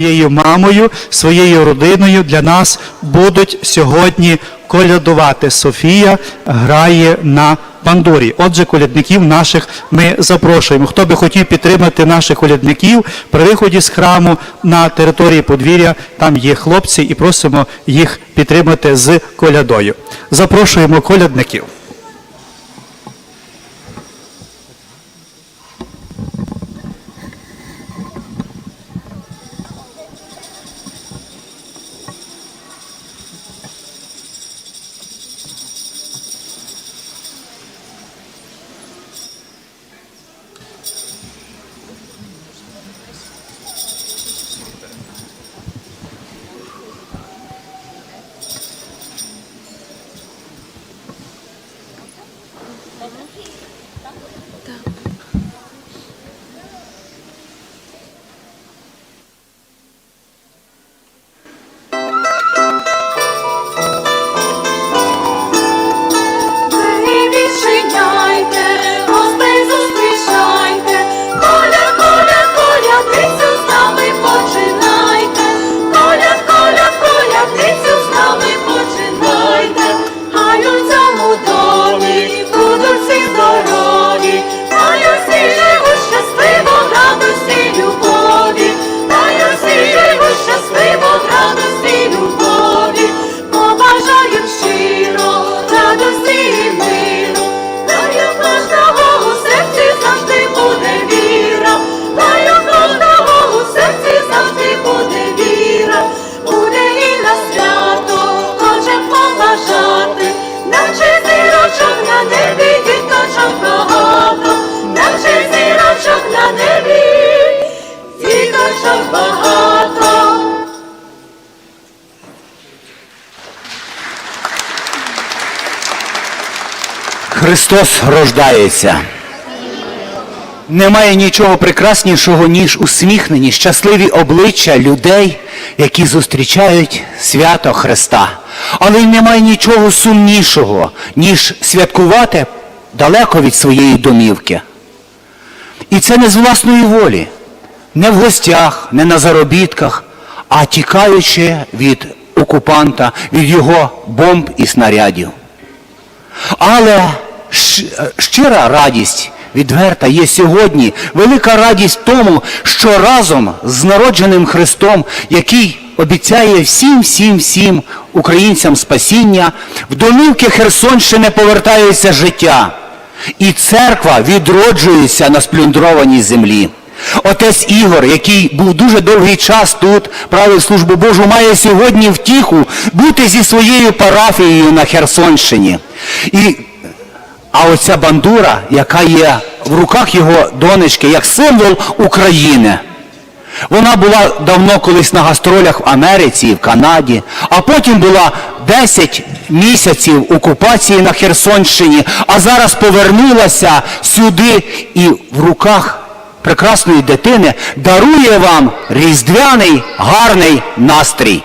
своєю мамою, своєю родиною для нас будуть сьогодні колядувати. Софія грає на бандурі. Отже, колядників наших ми запрошуємо. Хто би хотів підтримати наших колядників при виході з храму на території подвір'я, там є хлопці і просимо їх підтримати з колядою. Запрошуємо колядників. Христос рождається. Немає нічого прекраснішого, ніж усміхнені, щасливі обличчя людей, які зустрічають свято Христа. Але й немає нічого сумнішого, ніж святкувати далеко від своєї домівки. І це не з власної волі, не в гостях, не на заробітках, а тікаючи від окупанта, від його бомб і снарядів. Але щира радість відверта є сьогодні, велика радість тому, що разом з народженим Христом, який обіцяє всім, всім, всім українцям спасіння, в домівки Херсонщини повертається життя. І церква відроджується на сплюндрованій землі. Отець Ігор, який був дуже довгий час тут, правив службу Божу, має сьогодні втіху бути зі своєю парафією на Херсонщині. І, а оця бандура, яка є в руках його донечки, як символ України. Вона була давно колись на гастролях в Америці в Канаді, а потім була 10 місяців окупації на Херсонщині, а зараз повернулася сюди і в руках прекрасної дитини дарує вам різдвяний гарний настрій.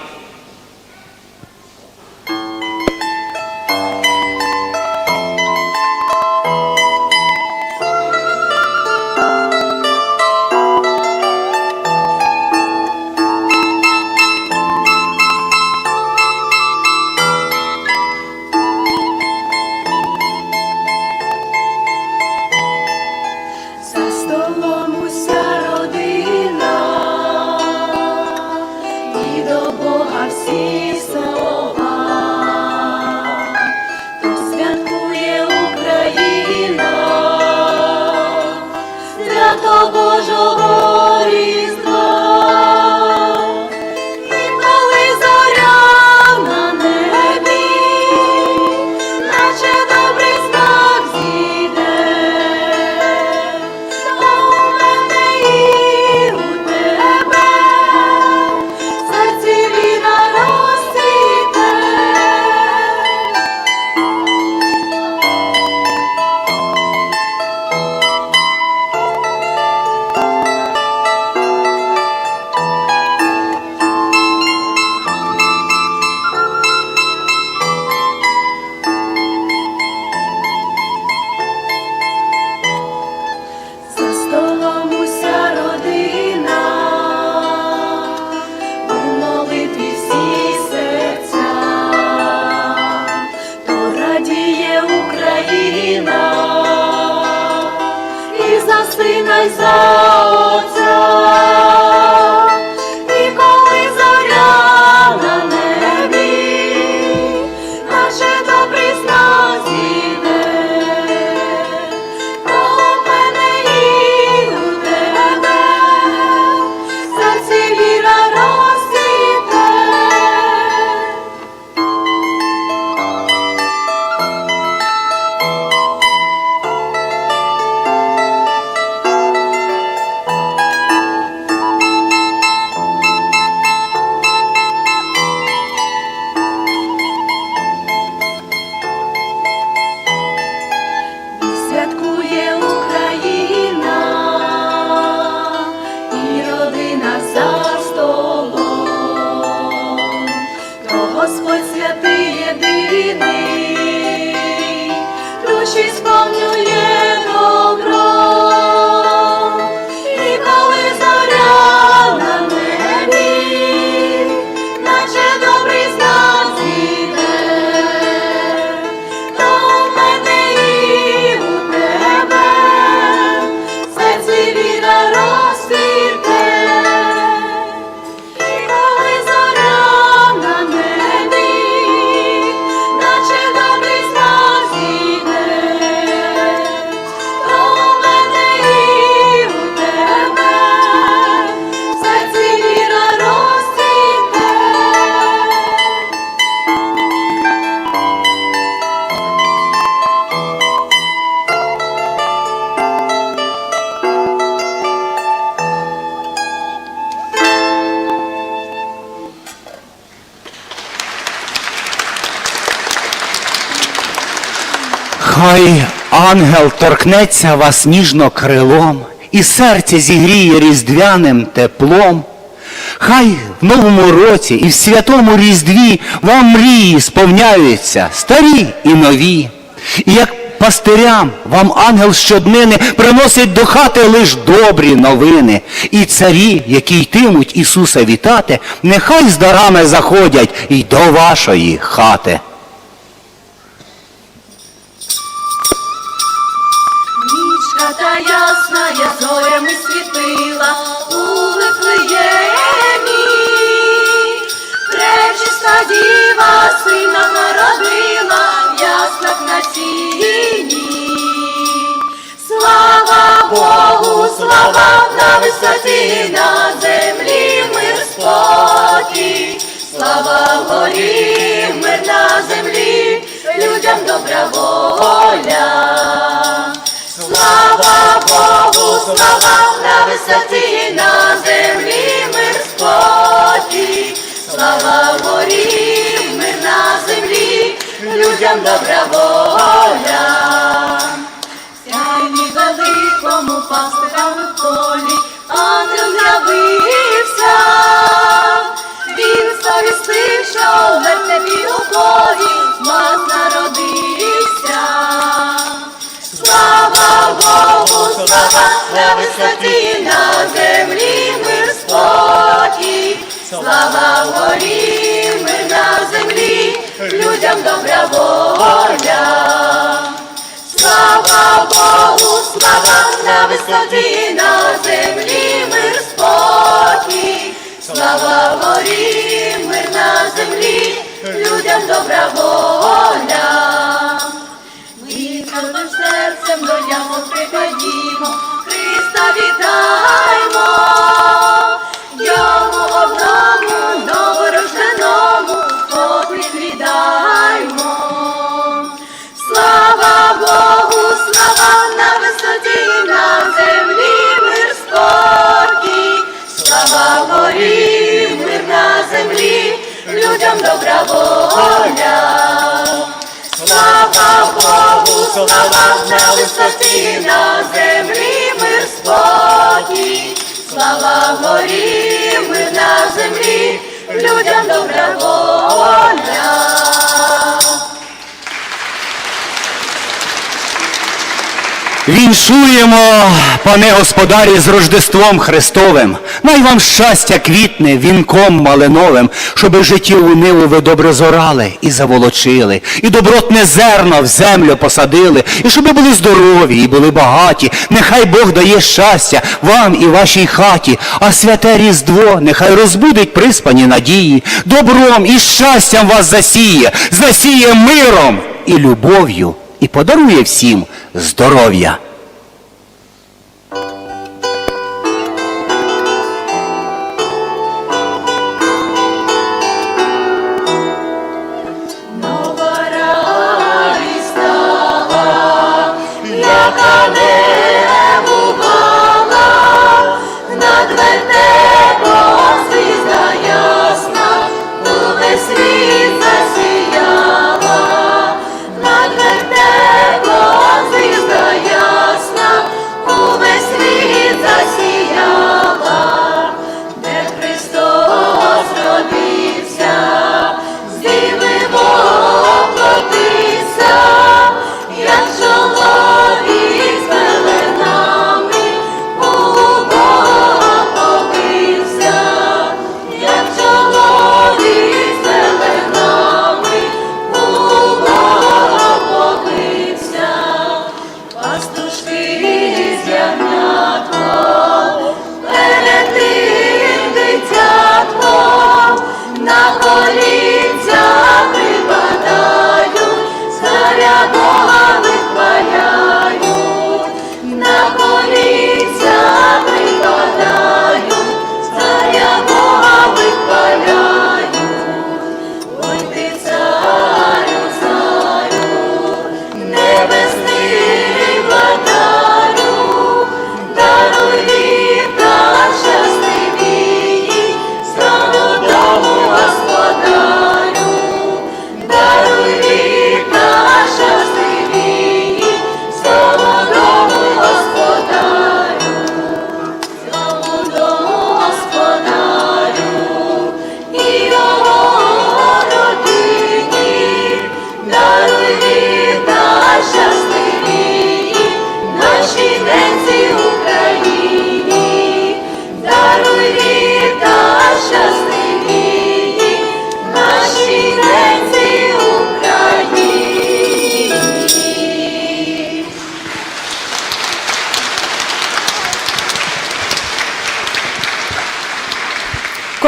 Ангел торкнеться вас ніжно крилом і серце зігріє різдвяним теплом. Хай в новому році і в святому різдві вам мрії сповняються, старі і нові. І як пастирям вам ангел щоднини приносить до хати лиш добрі новини. І царі, які йтимуть Ісуса вітати, нехай з дарами заходять і до вашої хати. Ясна, я зорями світила у Вифлеємі. Пречиста діва сина народила, в яслах на сіні. Слава Богу, слава на висоті, на землі мир спокій. Слава горі, мир на землі, людям добра воля. Слава Богу, слава на висоті, на землі мир спокій. Слава горі, мир на землі, людям добра воля. Сяйні великому пастирам в полі, ангел з'явився. Він сповістив, що в Вертепі у полі слава на висоті, на землі мир спокій. Слава горі, мир на землі, людям добра воля. Слава Богу, слава на висоті, на землі мир спокій. Слава горі, мир на землі, людям добра воля. Христа йому одному новорожденому поклін. Слава Богу, слава на висоті, на землі мир спокій, слава горі, на землі, людям добра воля. Слава Богу, слава на висоті, на землі слава горі, ми на землі, людям добра воля. Віншуємо, пане господарі, з Рождеством Христовим. Най вам щастя квітне вінком малиновим, щоби житті у ниву ви добре зорали і заволочили, і добротне зерно в землю посадили, і щоби були здорові і були багаті. Нехай Бог дає щастя вам і вашій хаті, а святе Різдво нехай розбудить приспані надії, добром і щастям вас засіє, засіє миром і любов'ю, і подарує всім здоров'я. Нова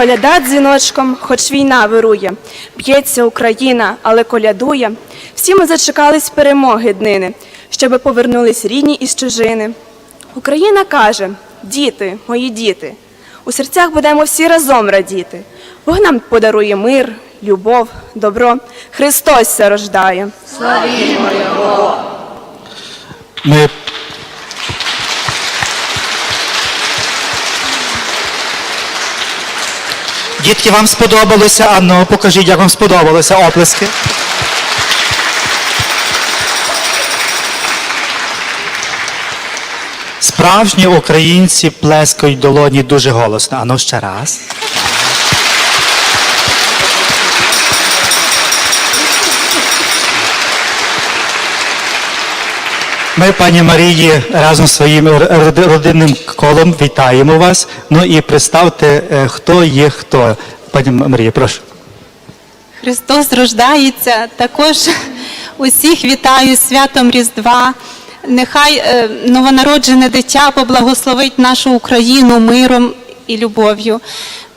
Коляда дзвіночком, хоч війна вирує, б'ється Україна, але колядує. Всі ми зачекались перемоги днини, щоби повернулись рідні із чужини. Україна каже: діти, мої діти, у серцях будемо всі разом радіти. Бог нам подарує мир, любов, добро. Христос се рождає. Ми Дітки, вам сподобалося? Ану, покажіть, як вам сподобалося оплески. Справжні українці плескають долоні дуже голосно. Ану ще раз. Ми, пані Марії, разом з своїм родинним колом вітаємо вас. Ну і представте, е, хто є хто. Пані Марія, прошу. Христос рождається. Також усіх вітаю святом Різдва. Нехай е, новонароджене дитя поблагословить нашу Україну миром і любов'ю.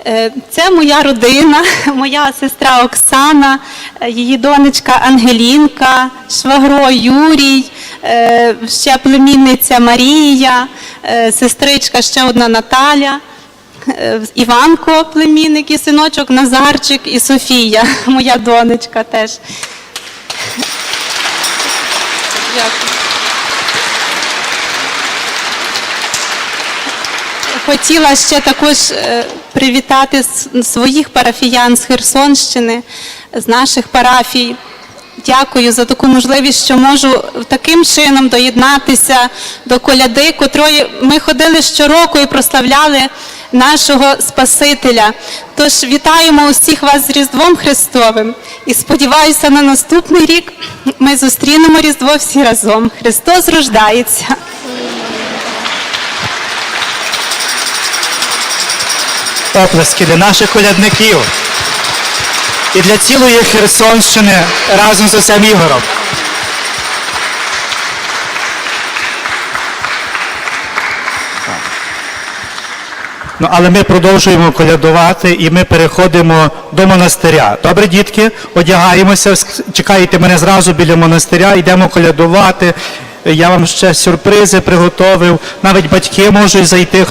Е, Це моя родина, моя сестра Оксана, її донечка Ангелінка, швагро Юрій, ще племінниця Марія, е, сестричка ще одна Наталя. Е, Іванко, племінник і синочок, Назарчик і Софія, моя донечка теж. Дякую. Хотіла ще також е, привітати своїх парафіян з Херсонщини, з наших парафій. Дякую за таку можливість, що можу таким чином доєднатися до коляди, котрої ми ходили щороку і прославляли нашого Спасителя. Тож вітаємо усіх вас з Різдвом Христовим і сподіваюся, на наступний рік ми зустрінемо Різдво всі разом. Христос рождається. Оплески для наших колядників і для цілої Херсонщини разом з усім Ігором. Ну, але ми продовжуємо колядувати і ми переходимо до монастиря. Добре, дітки, одягаємося, чекаєте мене зразу біля монастиря, йдемо колядувати. Я вам ще сюрпризи приготовив. Навіть батьки можуть зайти.